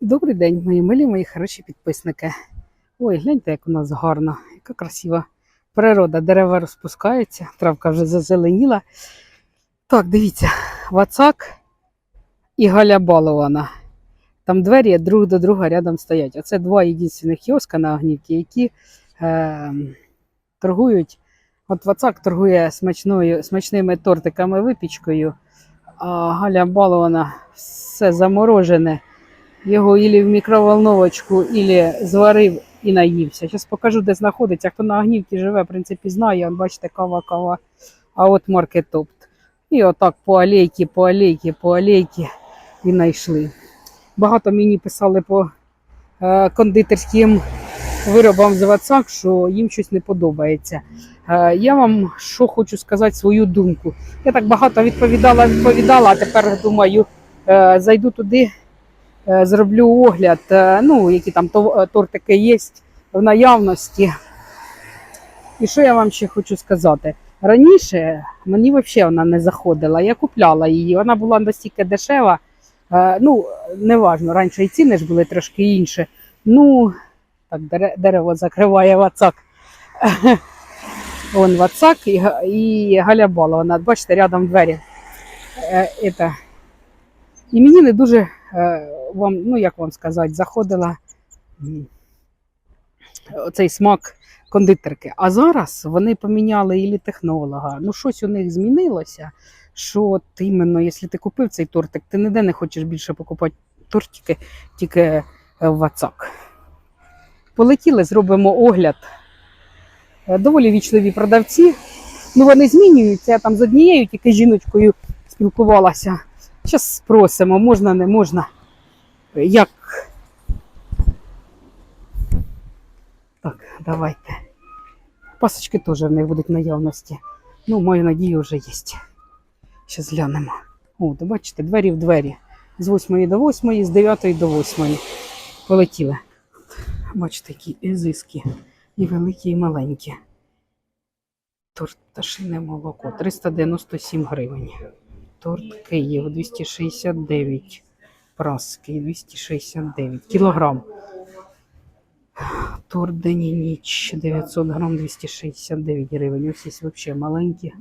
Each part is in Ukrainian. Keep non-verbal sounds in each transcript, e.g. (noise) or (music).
Добрий день, мої милі, мої хороші підписники. Ой, гляньте, як у нас гарно, яка красива природа. Дерева розпускаються, травка вже зазеленіла. Так, дивіться, Вацак і Галя Балована. Там двері друг до друга рядом стоять. Оце два єдиних кіоска на Огнівці, які е, торгують. От Вацак торгує смачною, смачними тортиками, випічкою, а Галя Балована все заморожене. Його ілі в мікроволновочку, ілі зварив і наївся. Зараз покажу, де знаходиться. Хто на Агнівці живе, в принципі, знає. Он, бачите, кава, кава. А от маркетопт. І отак по алейки, по алейки, по алейки і знайшли. Багато мені писали по е, кондитерським виробам з WhatsApp, що їм щось не подобається. Е, я вам що хочу сказати свою думку. Я так багато відповідала, відповідала, а тепер думаю, е, зайду туди зроблю огляд, е, ну, які там е, тортики є в наявності. І що я вам ще хочу сказати? Раніше мені взагалі вона не заходила. Я купляла її. Вона була настільки дешева. Е, Ну, неважно, раніше і ціни ж були трошки інші. Ну, так, дерево закриває вацак. (laughs) Вон вацак і, і Галя Балована. Бачите, рядом двері. Е. І мені не дуже е, вам, ну як вам сказати, заходила м, оцей смак кондитерки. А зараз вони поміняли ілі технолога. Ну, щось у них змінилося. Що от іменно, якщо ти купив цей тортик, ти ніде не хочеш більше покупати тортики, тільки е, в WhatsApp. Полетіли, зробимо огляд. Е, Доволі вічливі продавці. Ну, вони змінюються. Я там з однією тільки жіночкою спілкувалася. Зараз спросимо, можна, не можна. Як? Так, давайте. Пасочки теж в них будуть наявності. Ну, маю надію, вже є. Зараз глянемо. О, бачите, двері в двері. З 8 до 8, з 9 до 8. Полетіли. Бачите, які езиски. І великі, і маленькі. Торт пташине молоко 397 гривень. Торт Київ 269. Праски 269. Кілограм. Торт день і ніч 900 грам 269 гривень. Ось є взагалі маленькі.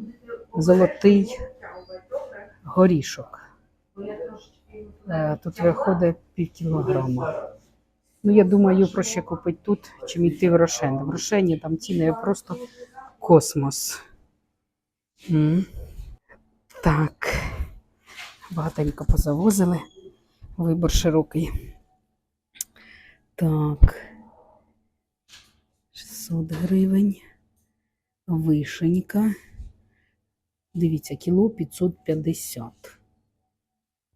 Золотий горішок. Е, Тут виходить пів кілограма. Ну, я думаю, проще купити тут, чим йти в Рошен. В Рошені там ціни просто космос. М. Так. Багатенько позавозили. Вибор широкий. Так. 600 гривень. Вишенька. Дивіться, кіло 550.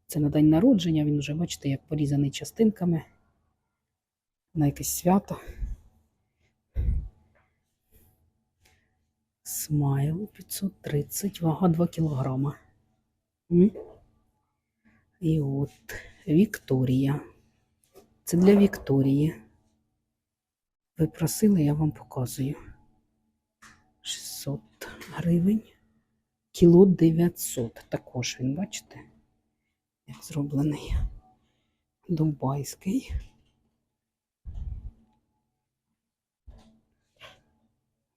Це на день народження. Він вже, бачите, як порізаний частинками. На якесь свято. Смайл 530, вага 2 кілограма. І от Вікторія. Це для Вікторії. Ви просили, я вам показую. 600 гривень. Кіло 900. Також він, бачите, як зроблений. Дубайський.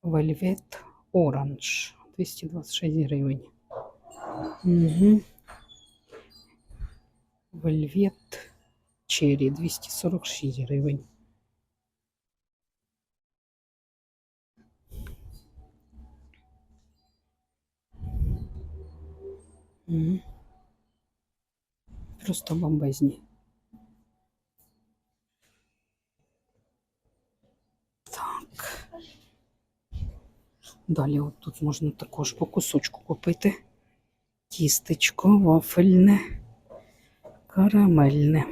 Вельвет Оранж. 226 гривень. Угу. Вельвет Черрі 246 гривень. Мгм. Просто бомбезні. Далі от тут можна також по кусочку купити. Тістечко, вафельне, карамельне.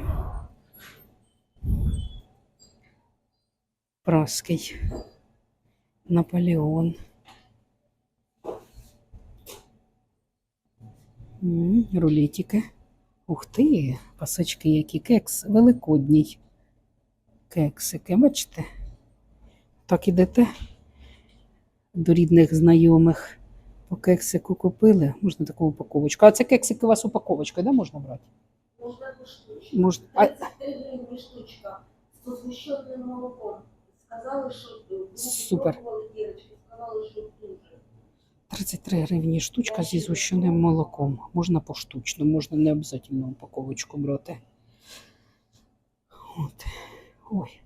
Праский. Наполеон. Рулетики. Ух ти, пасочки, які кекс великодній. Кексики, бачите? Так ідете до рідних знайомих. По кексику купили. Можна таку упаковочку. А це кексики у вас упаковочкою, да, можна брати? Можна. А, гривні штучка з згущеним молоком. Сказали, що Супер. пробували дірочки, сказали, що дуже. 33 гривні штучка зі згущеним молоком. Можна поштучно, можна не обов'язково упаковочку брати. От. Ой.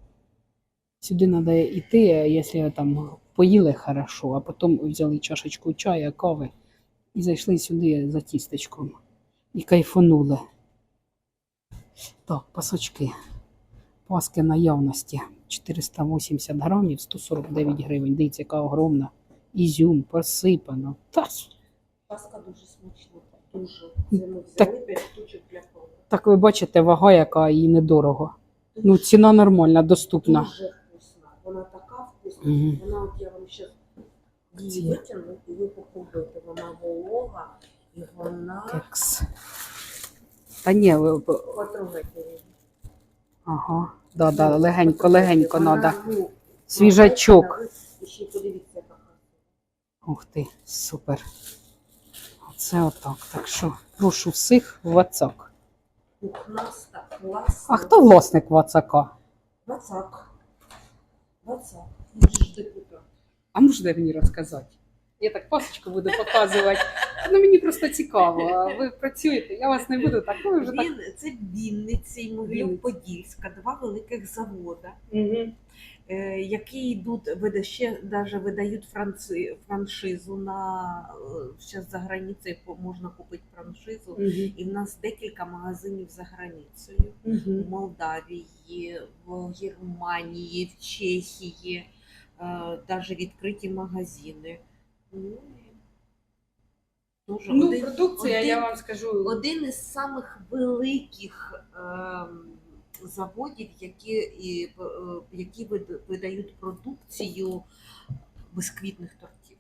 Сюди треба йти, якщо там поїли хорошо, а потім взяли чашечку чаю, кави і зайшли сюди за тістечком. І кайфанули. Так, пасочки. Паски наявності. 480 грамів, 149 гривень. Дивіться, яка огромна. Ізюм посипано. Та, Паска дуже смачна. Дуже. Це ми Так. 5 штучок для кого. так ви бачите, вага, яка і недорого. Ну, ціна нормальна, доступна. Дуже вкусна. Вона така Мгм. Вона от я вам ще її витягну і ви попробуєте. Вона волога і вона Кекс. Та ні, ви- потрогайте її. ага. Да, да, легенько, легенько треба. ну, Свіжачок. І ще подивіться, яка. Ух ти, супер. Оце отак. Так що прошу всіх в класна. А хто власник WhatsApp? Вацак. Вацак. Він же ж депутат. А можете мені розказати? Я так пасочку буду показувати. Ну мені просто цікаво. Ви працюєте, я вас не буду так. Ви вже так. Він, це Вінниця і Могилів-Подільська, два великих завода, Угу. е, які йдуть, вида- ще даже видають франци, франшизу на зараз за границею по- можна купити франшизу. І в нас декілька магазинів за границею. в Молдавії, в Германії, в Чехії, навіть відкриті магазини. Ну, дуже Ну, один, продукція, я вам скажу. один із самих великих ем, заводів, які, і, е, які видають продукцію безквітних тортів.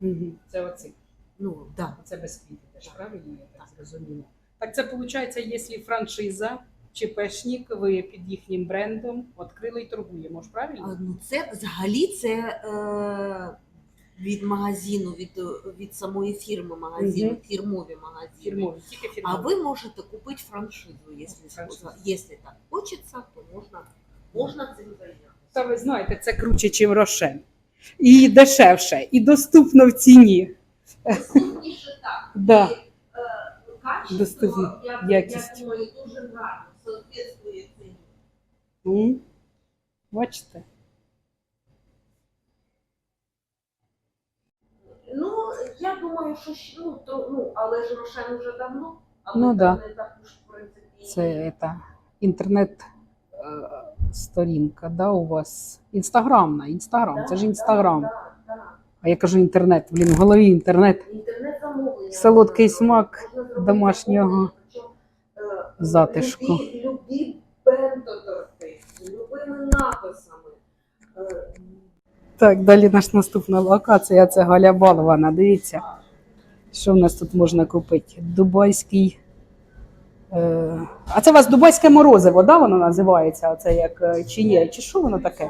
Угу. Це оці. Ну, да. Це без квітів теж, правильно я так зрозуміла. Так це виходить, якщо франшиза чи пешник, ви під їхнім брендом відкрили і торгуємо, ж правильно? Ну, це взагалі це е, від магазину, від, від самої фірми магазину, Мгм. фірмові магазини. Фірмові, тільки А ви можете купити франшизу, якщо, Франшизу. якщо так хочеться, то можна, можна цим зайнятися. Та ви знаєте, це круче, ніж Рошен. І дешевше, і доступно в ціні. Доступніше так. Да. Е, я, Якість. М? Бачите? Ну, я думаю, що ще, ну, то, ну, але ж Рошен вже давно, але Ну, там да. не так уж, в принципі. Це та, інтернет-сторінка, да, у вас? Інстаграмна, інстаграм, Да, це ж да, інстаграм. да, да. А я кажу інтернет, блін, в голові інтернет. Інтернет-замовлення. Солодкий смак домашнього затишку. Любі, любі бенто-торти з любими написами. Е, Так, далі наша наступна локація це Галя Балована. Дивіться, що в нас тут можна купити. Дубайський. Е, а це у вас дубайське морозиво, да, воно називається? Оце як е, чи ні? Чи що воно таке?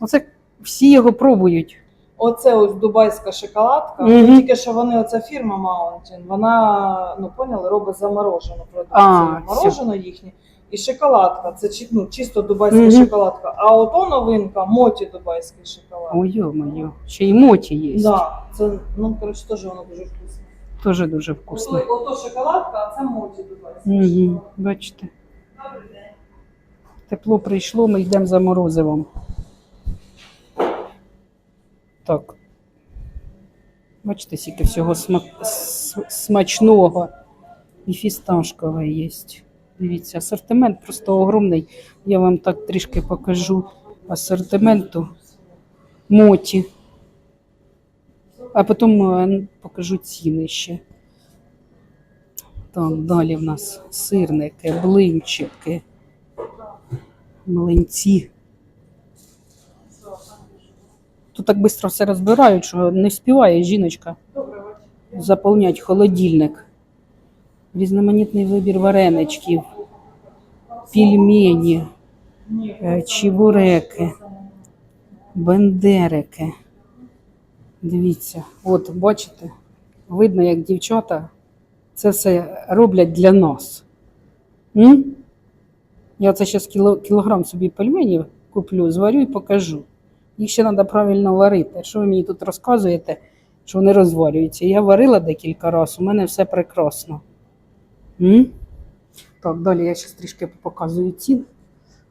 Оце всі його пробують. Оце ось дубайська шоколадка. Мгм. Тільки що вони, оця фірма Mountain, вона, ну поняли, робить заморожену продукцію. А, Морожено їхнє. І шоколадка, це чи- ну, чисто дубайська Мгм. шоколадка. А ото новинка моті дубайський шоколад. Ой, йо-моє, ще й моті є. Да, це, ну, коротше, теж воно дуже вкусне. Теж дуже вкусно. Ото, ото шоколадка, а це моті дубайський Угу, шоколад. бачите, Добрий день. тепло прийшло, ми йдемо за морозивом. Так. Бачите, скільки всього смак- смачного. І фісташкове є. Дивіться, асортимент просто огромний. Я вам так трішки покажу асортименту моті. А потім е, покажу ціни ще. Так, далі в нас сирники, блинчики, млинці. Так швидко все розбирають, що не співає жіночка заповнять холодильник. Різноманітний вибір вареничків, пельмені, Ні, е, чебуреки, бендерики. Дивіться, от бачите, видно, як дівчата це все роблять для нас. М? Я це зараз кіло, кілограм собі пельменів куплю, зварю і покажу. Їх ще треба правильно варити. Що ви мені тут розказуєте, що вони розварюються? Я варила декілька разів, у мене все прекрасно. М? Так, далі я зараз трішки показую цін.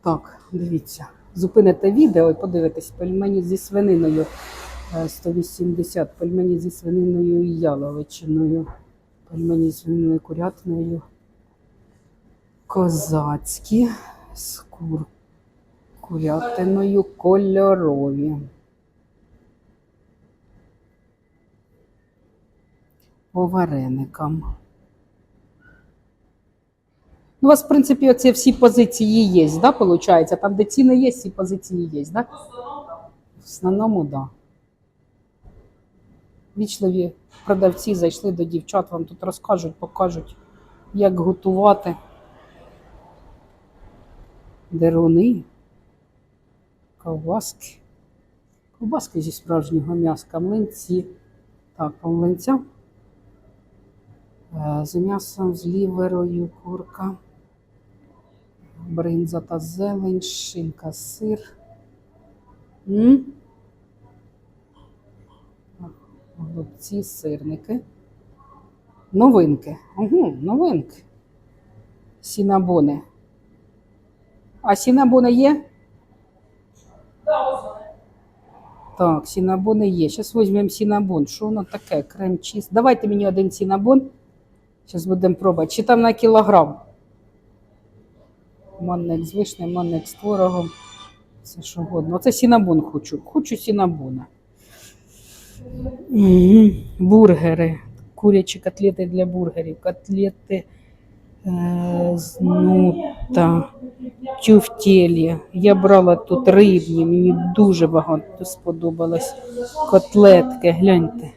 Так, дивіться. Зупините відео і подивитесь пельмені зі свининою. е, 180, пельмені зі свининою і яловичиною, пельмені зі свининою курятиною, козацькі з кур, курятиною кольорові. По вареникам. Ну, у вас, в принципі, оці всі позиції є, да, виходить? Там, де ціни є, всі позиції є, да? В основному, так. Да. Вічливі продавці зайшли до дівчат, вам тут розкажуть, покажуть, як готувати деруни, ковбаски. Ковбаски зі справжнього м'яска, млинці. Так, по млинцям. Е, З м'ясом, з ліверою, курка, бринза та зелень, шинка, сир. М? Голубці, сирники. Новинки. Угу, новинки. Сінабони. А сінабони є? Так, сінабони є. Зараз візьмемо сінабон. Що воно таке? Крем чіз. Давайте мені один сінабон. Зараз будемо пробувати. Чи там на кілограм? Манник з вишнею, манник з творогом. Все що годно. Оце сінабон хочу. Хочу сінабона. Мгм. Бургери. Курячі котлети для бургерів. Котлети е, з нута. Я брала тут рибні, мені дуже багато сподобалось. Котлетки, гляньте.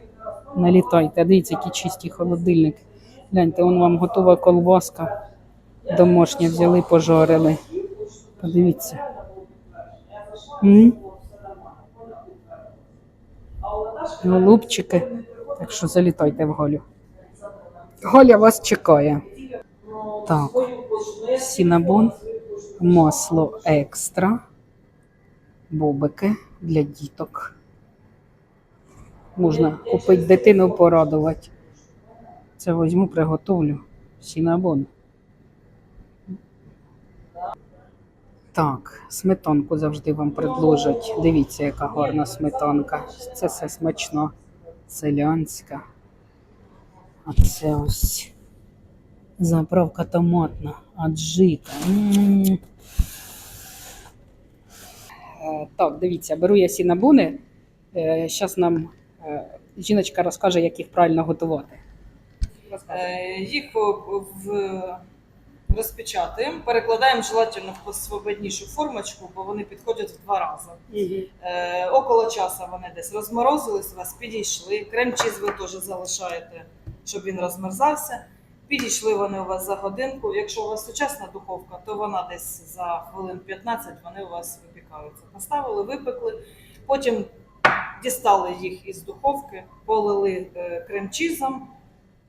Налітайте. Дивіться, які чисті холодильник. Гляньте, вон вам готова колбаска. Домашня взяли, пожарили. Подивіться. М? Голубчики. Так що залітайте в Галю. Галя вас чекає. Так, сінабон, масло екстра, бобики для діток. Можна купити дитину порадувати. Це візьму, приготовлю. Сінабон. Так, сметанку завжди вам предложать. Дивіться, яка гарна сметанка. Це все смачно. Селянська. А це ось заправка томатна, аджика. М. Е, Так, дивіться, беру я сінабони. Зараз нам е, жіночка розкаже, як їх правильно готувати. Е, Їх в- перекладаємо желательно в посвободнішу формочку, бо вони підходять в два рази. Е, около часу вони десь розморозились, у вас підійшли. Крем чіз ви теж залишаєте, щоб він розмерзався. Підійшли вони у вас за годинку. Якщо у вас сучасна духовка, то вона десь за хвилин 15 вони у вас випікаються. Поставили, випекли, потім дістали їх із духовки, полили е, крем-чізом.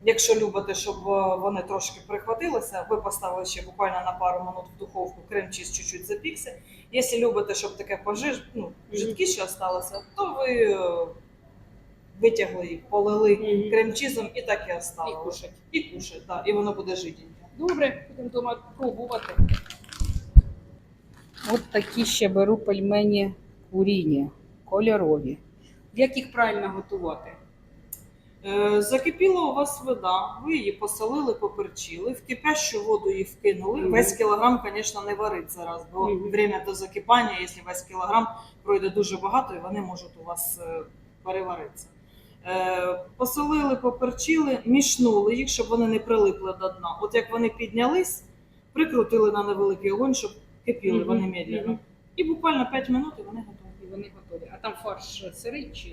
Якщо любите, щоб е, вони трошки прихватилися, ви поставили ще буквально на пару минут в духовку, крем-чіз чуть-чуть запікся. Якщо любите, щоб таке пожиж, ну, жидкіше осталося, то ви е, витягли їх, полили крем-чізом і так і оставили. І кушать. І кушать, так, і воно буде жиденьке. Добре, будемо дома пробувати. От такі ще беру пельмені куріні, кольорові. Як їх правильно готувати? Е, Закипіла у вас вода, ви її посолили, поперчили, в кипящу воду її вкинули. Мгм. Весь кілограм, звісно, не варить зараз, бо Мгм. время до закипання, якщо весь кілограм пройде дуже багато, і вони можуть у вас е, переваритися. Е, Посолили, поперчили, мішнули їх, щоб вони не прилипли до дна. От як вони піднялись, прикрутили на невеликий огонь, щоб кипіли вони медленно. І буквально 5 минут і вони готові. І вони готові. А там фарш сирий чи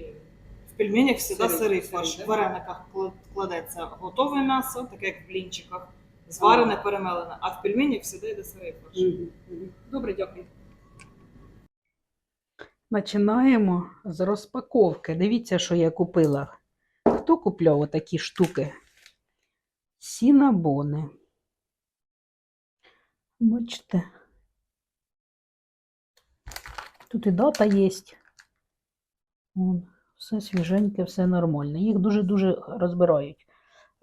В пельменях завжди Сирий, фарш. да? В варениках кладеться готове м'ясо, таке як в блінчиках, зварене, перемелене, а в пельменях завжди йде сирий фарш. Добре, дякую. Починаємо з розпаковки. Дивіться, що я купила. Хто купляв отакі штуки? Сінабони. Бачите, Тут і дата є. Вон, Все свіженьке, все нормально. Їх дуже-дуже розбирають.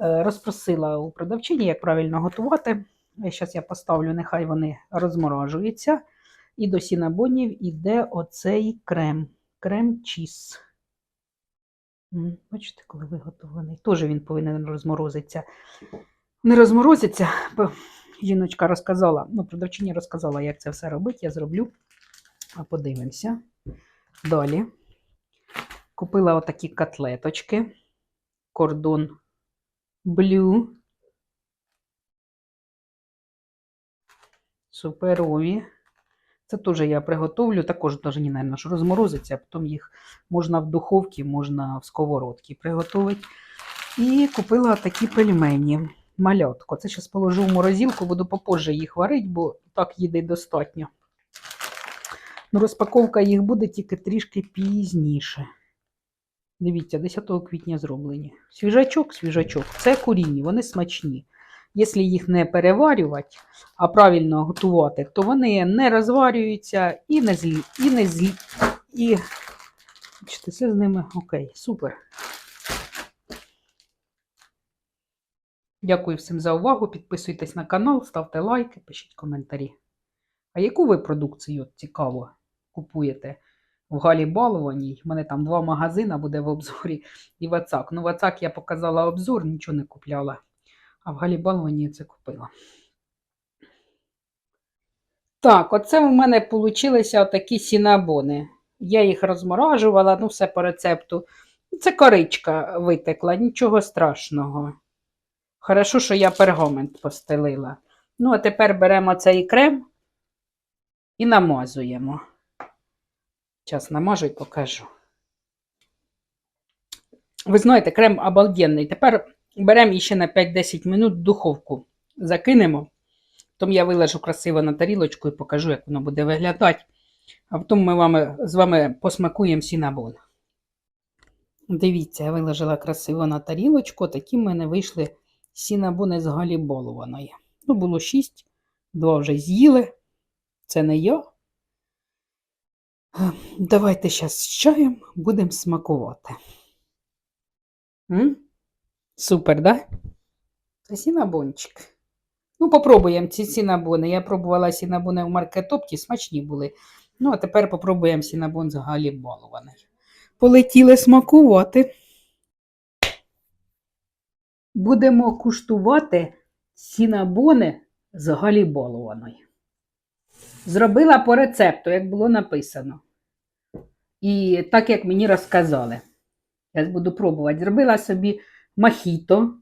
Е, Розпросила у продавчині, як правильно готувати. Зараз я поставлю, нехай вони розморажуються. І до сінабонів іде оцей крем. Крем чіз. Бачите, коли виготовлений. Теж він повинен розморозитися. Не розморозиться, бо жіночка розказала, ну, продавчиня розказала, як це все робити. Я зроблю. А подивимося. Далі. Купила отакі котлеточки. Кордон блю. Суперові. Це теж я приготовлю, також повинні, мабуть, що розморозиться, а потім їх можна в духовці, можна в сковородці приготувати. І купила такі пельмені. Малятко. Це зараз положу в морозилку, буду попозже їх варити, бо так їде достатньо. Ну, розпаковка їх буде тільки трішки пізніше. Дивіться, 10 квітня зроблені. Свіжачок, свіжачок. Це курінні, вони смачні. Якщо їх не переварювати, а правильно готувати, то вони не розварюються і не злі. І не злі. І Бачите, все з ними окей, супер. Дякую всім за увагу. Підписуйтесь на канал, ставте лайки, пишіть коментарі. А яку ви продукцію цікаво купуєте в Галі Балованій? У мене там два магазини буде в обзорі і Вацак. Ну, Вацак я показала обзор, нічого не купляла. А в Галі Балованій це купила. Так, оце у мене получилися отакі сінабони. Я їх розморажувала, ну все по рецепту. Це коричка витекла, нічого страшного. Хорошо, що я пергамент постелила. Ну, а тепер беремо цей крем і намазуємо. Зараз намажу і покажу. Ви знаєте, крем обалденний. Тепер беремо ще на 5-10 минут духовку. Закинемо. Потім я виложу красиво на тарілочку і покажу, як воно буде виглядати. А потім ми вами, з вами посмакуємо сінабон. Дивіться, я виложила красиво на тарілочку. Такі в мене вийшли сінабони з галіболованої. Ну, було 6, два вже з'їли. Це не я. Давайте зараз з чаєм будемо смакувати. М? Супер, да? Це сінабончик. Ну, попробуємо ці сінабони. Я пробувала сінабони в маркетопті, смачні були. Ну, а тепер попробуємо сінабон з Галі Балований. Полетіли смакувати. Будемо куштувати сінабони з галібалованою. Зробила по рецепту, як було написано. І так, як мені розказали. Я буду пробувати. Зробила собі мохіто.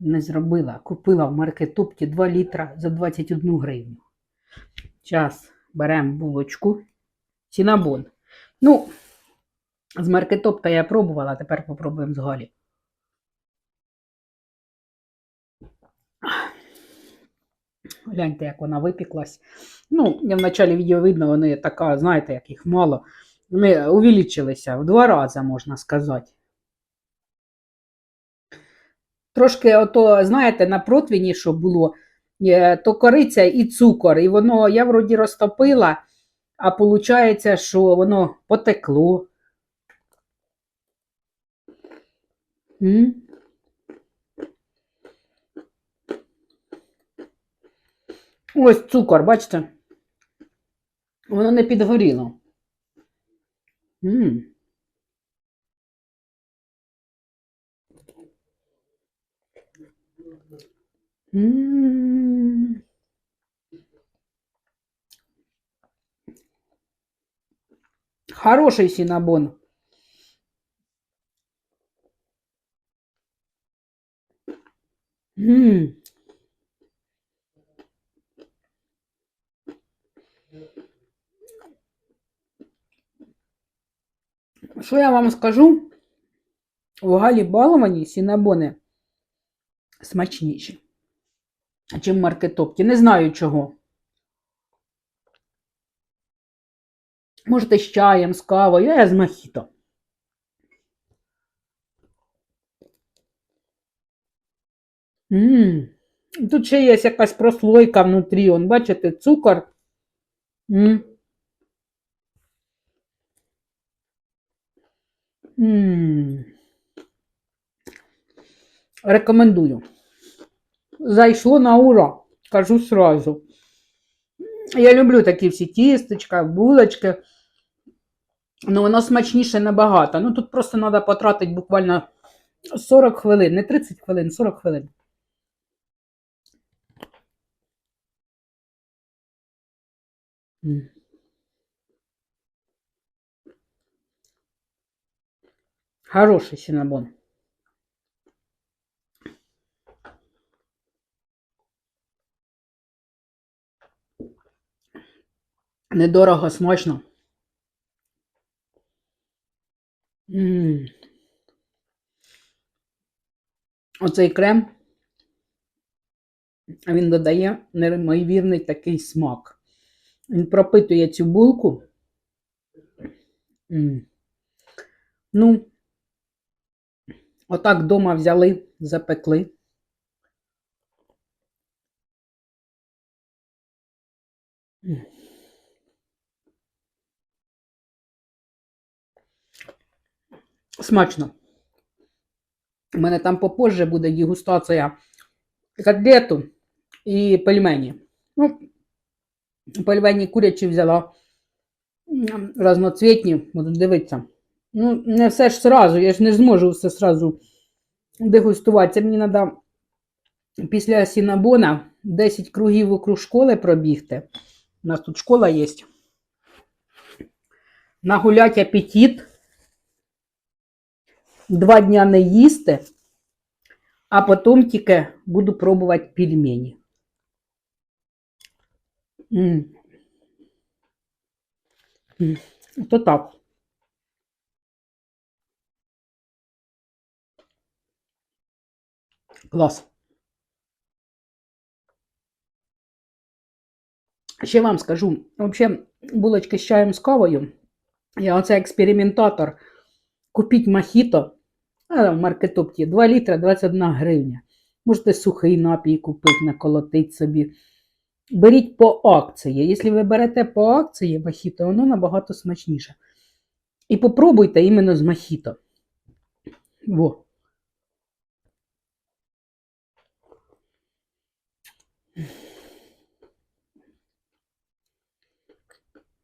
Не зробила. Купила в маркетопті 2 літра за 21 гривню. Зараз беремо булочку. Сінабон. Ну, з маркетопта я пробувала, тепер попробуємо з Галі. Гляньте, як вона випіклась. Ну, я в началі відео видно, вони така, знаєте, як їх мало. Вони увеличилися в два рази, можна сказати. Трошки, ото, знаєте, на противні, що було, е, то кориця і цукор. І воно, я вроді розтопила, а виходить, що воно потекло. М? Ось цукор, бачите? Воно не підгоріло. М. Хороший синабон. М. Що я вам скажу? У Галі Баловані сінабони смачніші, чим маркетопки. Не знаю чого. Можете з чаєм, з кавою, я з мохіто. Ммм, тут ще є якась прослойка внутрі. Он, бачите, цукор. Ммм. Рекомендую. Зайшло на ура, кажу сразу. Я люблю такі всі тістечка, булочки. Ну, воно смачніше набагато. Ну, тут просто треба потратити буквально 40 хвилин, не 30 хвилин, 40 хвилин. Хороший синабон. Недорого, смачно. М. Оцей крем, він додає неймовірний такий смак. Він пропитує цю булку. М. Ну, отак вдома взяли, запекли. М. Смачно. У мене там попозже буде дегустація котлету і пельмені. Ну, пельмені курячі взяла разноцвітні, буду дивитися. Ну, не все ж сразу, я ж не зможу все сразу дегустувати. Це мені треба після сінабона 10 кругів вокруг школи пробігти. У нас тут школа є. Нагулять апетит. Два дня не їсти, а потім тільки буду пробувати пельмені. То так. Клас. Ще вам скажу, взагалі, булочки з чаєм з кавою. Я оце експериментатор. Купіть мохіто, а в маркетопті 2 літра 21 гривня. Можете сухий напій купити, наколотить собі. Беріть по акції. Якщо ви берете по акції мохіто, воно набагато смачніше. І попробуйте іменно з мохіто. Во.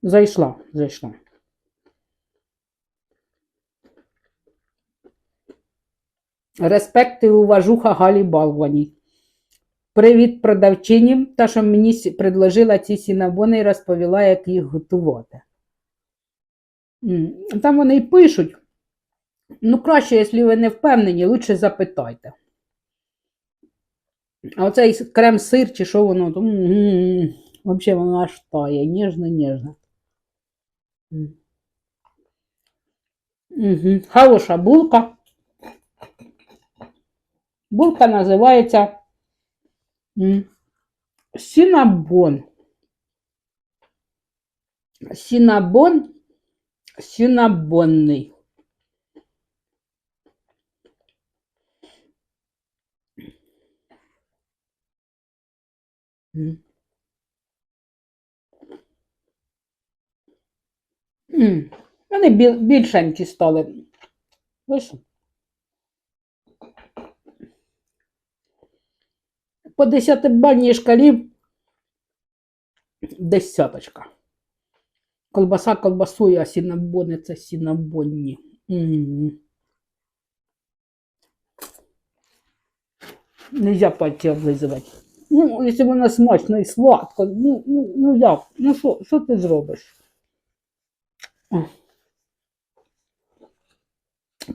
Зайшла, зайшла. Респект і уважуха Галі Балвані. Привіт продавчині, та що мені предложила ці сінабони і розповіла, як їх готувати. Там вони й пишуть. Ну, краще, якщо ви не впевнені, лучше запитайте. А оцей крем-сир, чи що воно, то, взагалі воно аж тає, ніжно-ніжно. Угу. Хороша булка. Булка називається м, сінабон. Сінабон, сінабонний. Вони біл- більшенькі стали. Ось. По десятибальній шкалі десяточка. Колбаса колбасою, а сінабони це сінабонні. Нельзя пальці облизувати. Ну, якщо вона смачно і сладко, ну, ну, ну як? Ну що, що ти зробиш?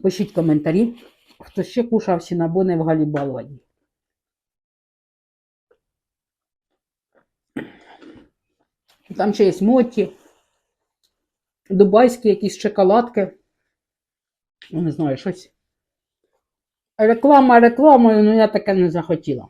Пишіть коментарі, хто ще кушав сінабони в Галібалвані. Там ще є моті, дубайські якісь шоколадки. Ну, не знаю, щось. Реклама рекламою, але я таке не захотіла.